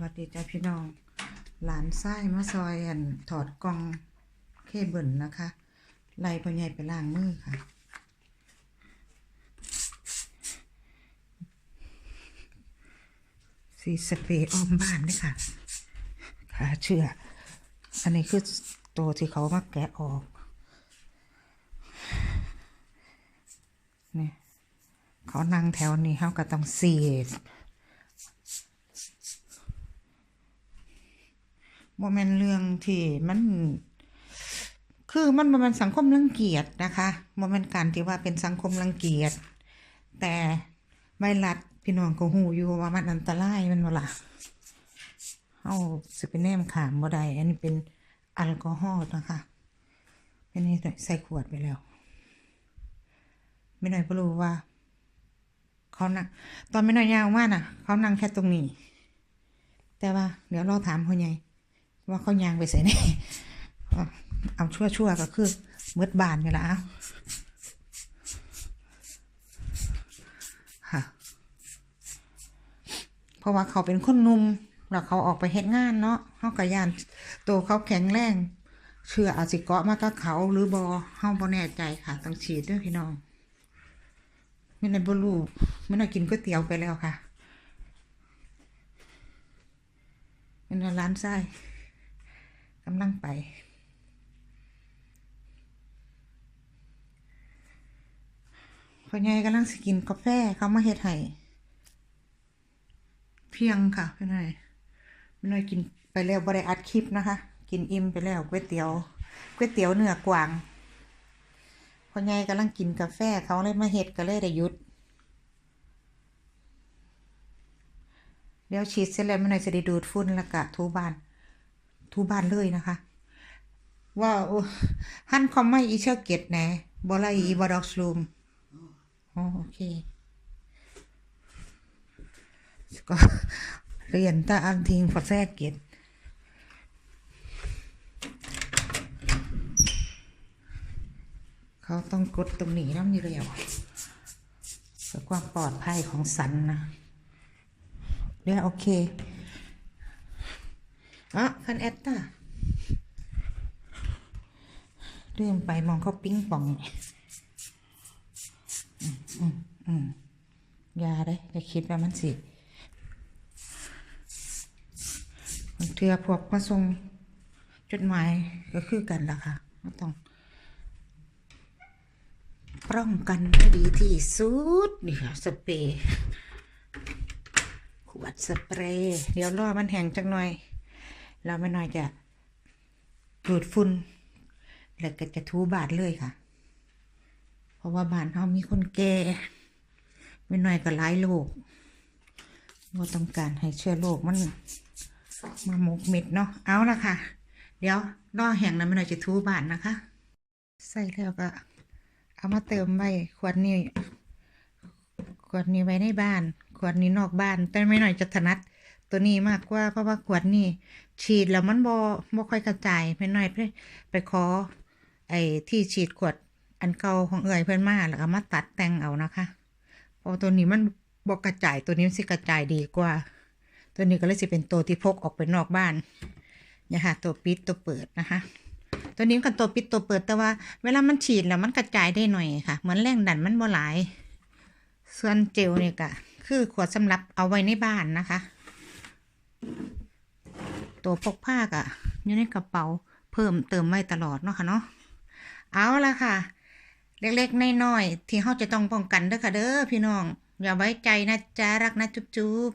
วัสดีจ้าพี่น้อง หลานไส้มาซอยอันถอดกองเคเบิลนะคะไล่พ่อใหญ่ไปล้างมือค่ะ สีสเปรย์อ้อมบ้านด้วยค่ะขาเชื่อ อันนี้คือตัวที่เขามาแกะออกนี่เขานั่งแถวนี้เขาก็ต้องสีด โมเมนเรื่องที่มัน คือมันบ่แมันสังคมรังเกียจนะคะโมเมนการที่ว่าเป็นสังคมรังเกียจ แต่ไวรัสพี่น้องก็หูอยู่ว่ามันอันตรายมันบ่ล่ะเอาสิเป็นแนมขามบ่ได้อันนี้เป็นแอลกอฮอล์นะคะอันนี้ใส่ขวดไปแล้วไม่หน่อยก็รู้ว่า เขานั่งตอนไม่น้อยยาวมากน่ะ เขานั่งแค่ตรงนี้ แต่ว่า เดี๋ยวเราถามเขาไง ว่าเขายางไปใส่ไหนเอาเอาชั่วชั่วๆก็คือมืดบานกันละเอาค่ะ เพราะว่าเขาเป็นคนหนุ่มแล้วเขาออกไปเฮ็ดงานเนาะเขากระยานโตวเขาแข็งแรงเชื่ออาสิเกาะมากับเขาหรือบอเฮาบ่แน่ใจค่ะต้องฉีดด้วยพี่น้องไม่ในบรูไม่น่ากินก๋วยเตี๋ยวไปแล้วค่ะเป็นร้านไส้ กำลังไป พ่อใหญ่กำลังสกินกาแฟเขามาเฮ็ดให้เพียงค่ะพี่น้อยพี่น้อยกินไปแล้วบ่ได้อัดคลิปนะคะ กินอิ่มไปแล้วก๋วยเตี๋ยวก๋วยเตี๋ยวเนื้อกวางพ่อใหญ่กำลังกินกาแฟเขาเลยมาเฮ็ดก็เลยได้หยุดเดี๋ยวฉีดเสร็จแล้วไม่หน่อยจะได้ดูดฝุ่นแล้วก็ทูบาน ทูบ้านเลยนะคะ ว่าโอ้หันคอมไม่อีเชอร์เกตแหน่บอไลอีบอดอกสลูมโอเค ก็เรียนตาอันทิงฟอแซกเกตเขาต้องกดตรงนี้น้ำนี่เรียวเพื่อความปลอดภัยของสันนะเดี๋ยวโอเค อะคันแอตตาเลื่อนไปมองเขาปิ้งป่องอืมอืมอืมยาได้อย่าคิดว่ามันสิเทือพวกมาส่งจดหมายก็คือกันล่ะค่ะไม่ต้องป้องกันให้ดีที่สุดนี่ค่ะสเปรย์ขวดสเปรย์เดี๋ยวรอมันแห้งจังหน่อย เราไม่น้อยจะดูดฝุ่นแล้วก็จะทูบาดเลยค่ะ เพราะว่าบ้านเขามีคนแก่ไม่น้อยก็หลายโรคว่าต้องการให้เชื้อโรคมันมาหมกเม็ดเนาะเอาละค่ะ เดี๋ยวรอแห้งแล้วไม่น้อยจะทูบาดนะคะ ใส่แล้วก็ เอามาเติมไว้ขวดนี้ขวดนี้ไว้ในบ้านขวดนี้นอกบ้าน แต่ไม่หน่อยจะถนัด ตัวนี้มากกว่าเพราะว่าขวดนี้ฉีดแล้วมันบ่บ่ค่อยกระจายไม่หน่อยไปไปขอ ไอ้ที่ฉีดขวดอันเก่าของเอ่ยเพื่อนมาแล้วก็มาตัดแต่งเอานะคะเพราะตัวนี้มันบ่กระจายตัวนี้มันสิกระจายดีกว่า ตัวนี้ก็เลยสิเป็นตัวที่พกออกไปนอกบ้านเนี่ยค่ะตัวปิดตัวเปิดนะคะ ตัวนี้มันตัวปิดตัวเปิดแต่ว่า เวลามันฉีดแล้วมันกระจายได้หน่อยค่ะ เหมือนแรงดันมันบ่หลาย ส่วนเจลเนี่ยก็คือขวดสำหรับเอาไว้ในบ้านนะคะ ตัวพกผ้าก็อยู่ในกระเป๋าเพิ่มเติมไว้ตลอดเนาะค่ะเนาะเอาละค่ะ เล็กๆน้อยๆที่เขาจะต้องป้องกันเด้อค่ะเด้อพี่น้อง อย่าไว้ใจนะจ๊ะรักนะจุ๊บ